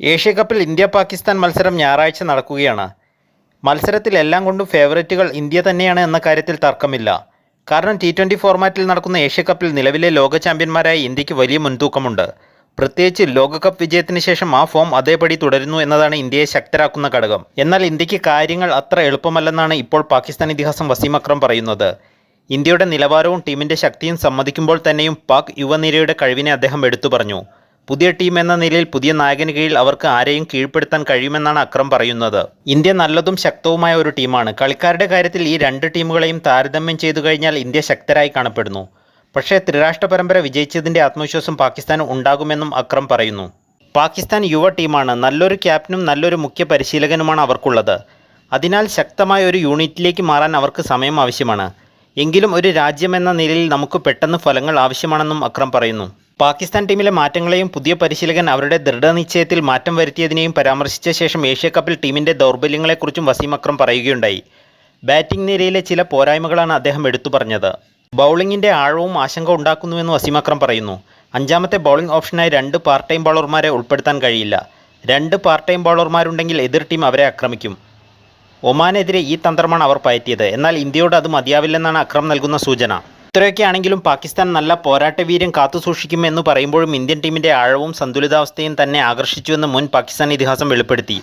Asia കപ്പിൽ India Pakistan മത്സരം ഞായറാഴ്ച നടക്കുകയാണ്. മത്സരത്തിൽ എല്ലാം കൊണ്ടും ഫേവറേറ്റുകൾ ഇന്ത്യ തന്നെയാണ് എന്ന കാര്യത്തിൽ തർക്കമില്ല. കാരണം ടി ട്വന്റി ഫോർമാറ്റിൽ നടക്കുന്ന ഏഷ്യ കപ്പിൽ നിലവിലെ ലോക ചാമ്പ്യന്മാരായ ഇന്ത്യയ്ക്ക് വലിയ മുൻതൂക്കമുണ്ട്. പ്രത്യേകിച്ച് ലോകകപ്പ് വിജയത്തിന് ശേഷം ആ ഫോം അതേപടി തുടരുന്നു എന്നതാണ് ഇന്ത്യയെ ശക്തരാക്കുന്ന ഘടകം. എന്നാൽ ഇന്ത്യയ്ക്ക് കാര്യങ്ങൾ അത്ര എളുപ്പമല്ലെന്നാണ് ഇപ്പോൾ പാകിസ്ഥാൻ ഇതിഹാസം വസീം അക്രം പറയുന്നത്. ഇന്ത്യയുടെ നിലവാരവും ടീമിന്റെ ശക്തിയും സമ്മതിക്കുമ്പോൾ തന്നെയും പാക് യുവനിരയുടെ കഴിവിനെ അദ്ദേഹം എടുത്തു പറഞ്ഞു. പുതിയ ടീം എന്ന നിലയിൽ പുതിയ നായകന് കീഴിൽ അവർക്ക് ആരെയും കീഴ്പ്പെടുത്താൻ കഴിയുമെന്നാണ് അക്രം പറയുന്നത്. ഇന്ത്യ നല്ലതും ശക്തവുമായ ഒരു ടീമാണ്. കളിക്കാരുടെ കാര്യത്തിൽ ഈ രണ്ട് ടീമുകളെയും താരതമ്യം ചെയ്തു കഴിഞ്ഞാൽ ഇന്ത്യ ശക്തരായി കാണപ്പെടുന്നു. പക്ഷേ ത്രിരാഷ്ട്ര പരമ്പര വിജയിച്ചതിന്റെ ആത്മവിശ്വാസം പാകിസ്ഥാന് ഉണ്ടാകുമെന്നും അക്രം പറയുന്നു. പാകിസ്ഥാൻ യുവ ടീമാണ്. നല്ലൊരു ക്യാപ്റ്റനും നല്ലൊരു മുഖ്യ പരിശീലകനുമാണ് അവർക്കുള്ളത്. അതിനാൽ ശക്തമായ ഒരു യൂണിറ്റിലേക്ക് മാറാൻ അവർക്ക് സമയം ആവശ്യമാണ്. എങ്കിലും ഒരു രാജ്യമെന്ന നിലയിൽ നമുക്ക് പെട്ടെന്ന് ഫലങ്ങൾ ആവശ്യമാണെന്നും അക്രം പറയുന്നു. പാകിസ്ഥാൻ ടീമിലെ മാറ്റങ്ങളെയും പുതിയ പരിശീലകൻ അവരുടെ ദൃഢനിശ്ചയത്തിൽ മാറ്റം വരുത്തിയതിനെയും പരാമർശിച്ച ശേഷം ഏഷ്യ കപ്പിൽ ടീമിന്റെ ദൗർബല്യങ്ങളെക്കുറിച്ചും വസീം അക്രം പറയുകയുണ്ടായി. ബാറ്റിംഗ് നിരയിലെ ചില പോരായ്മകളാണ് അദ്ദേഹം എടുത്തു പറഞ്ഞത്. ബൗളിങ്ങിന്റെ ആഴവും ആശങ്ക ഉണ്ടാക്കുന്നുവെന്ന് വസീം അക്രം പറയുന്നു. അഞ്ചാമത്തെ ബൗളിംഗ് ഓപ്ഷനായി രണ്ട് പാർട്ട് ടൈം ബൗളർമാരെ ഉൾപ്പെടുത്താൻ കഴിയില്ല. രണ്ട് പാർട്ട് ടൈം ബൗളർമാരുണ്ടെങ്കിൽ എതിർ ടീം അവരെ ആക്രമിക്കും. ഒമാനെതിരെ ഈ തന്ത്രമാണ് അവർ പയറ്റിയത്. എന്നാൽ ഇന്ത്യയോട് അത് മതിയാവില്ലെന്നാണ് അക്രം നൽകുന്ന സൂചന. ഇത്രയൊക്കെയാണെങ്കിലും പാകിസ്ഥാൻ നല്ല പോരാട്ട വീര്യം കാത്തുസൂക്ഷിക്കും എന്ന് പറയുമ്പോഴും ഇന്ത്യൻ ടീമിന്റെ ആഴവും സന്തുലിതാവസ്ഥയും തന്നെ ആകർഷിച്ചുവെന്ന് മുൻ പാകിസ്ഥാൻ ഇതിഹാസം വെളിപ്പെടുത്തി.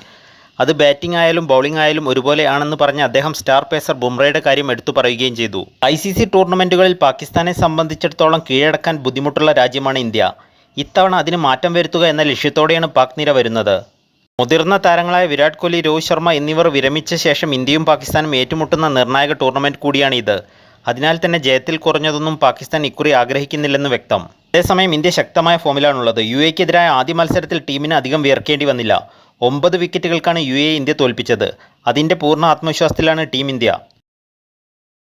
അത് ബാറ്റിംഗ് ആയാലും ബൗളിംഗ് ആയാലും ഒരുപോലെ ആണെന്ന് പറഞ്ഞ അദ്ദേഹം സ്റ്റാർ പേസർ ബുംറയുടെ കാര്യം എടുത്തു പറയുകയും ചെയ്തു. ഐ സി സി ടൂർണമെന്റുകളിൽ പാകിസ്ഥാനെ സംബന്ധിച്ചിടത്തോളം കീഴടക്കാൻ ബുദ്ധിമുട്ടുള്ള രാജ്യമാണ് ഇന്ത്യ. ഇത്തവണ അതിന് മാറ്റം വരുത്തുക എന്ന ലക്ഷ്യത്തോടെയാണ് പാക് നിര വരുന്നത്. മുതിർന്ന താരങ്ങളായ വിരാട് കോഹ്ലി രോഹിത് ശർമ്മ എന്നിവർ വിരമിച്ച ശേഷം ഇന്ത്യയും പാകിസ്ഥാനും ഏറ്റുമുട്ടുന്ന നിർണായക ടൂർണമെന്റ് കൂടിയാണിത്. അതിനാൽ തന്നെ ജയത്തിൽ കുറഞ്ഞതൊന്നും പാകിസ്ഥാൻ ഇക്കുറി ആഗ്രഹിക്കുന്നില്ലെന്ന് വ്യക്തം. അതേസമയം ഇന്ത്യ ശക്തമായ ഫോമിലാണുള്ളത്. യു എക്കെതിരായ ആദ്യ മത്സരത്തിൽ ടീമിന് അധികം വിയർക്കേണ്ടി വന്നില്ല. ഒമ്പത് വിക്കറ്റുകൾക്കാണ് യു ഇന്ത്യ തോൽപ്പിച്ചത്. അതിന്റെ പൂർണ ആത്മവിശ്വാസത്തിലാണ് ടീം ഇന്ത്യ.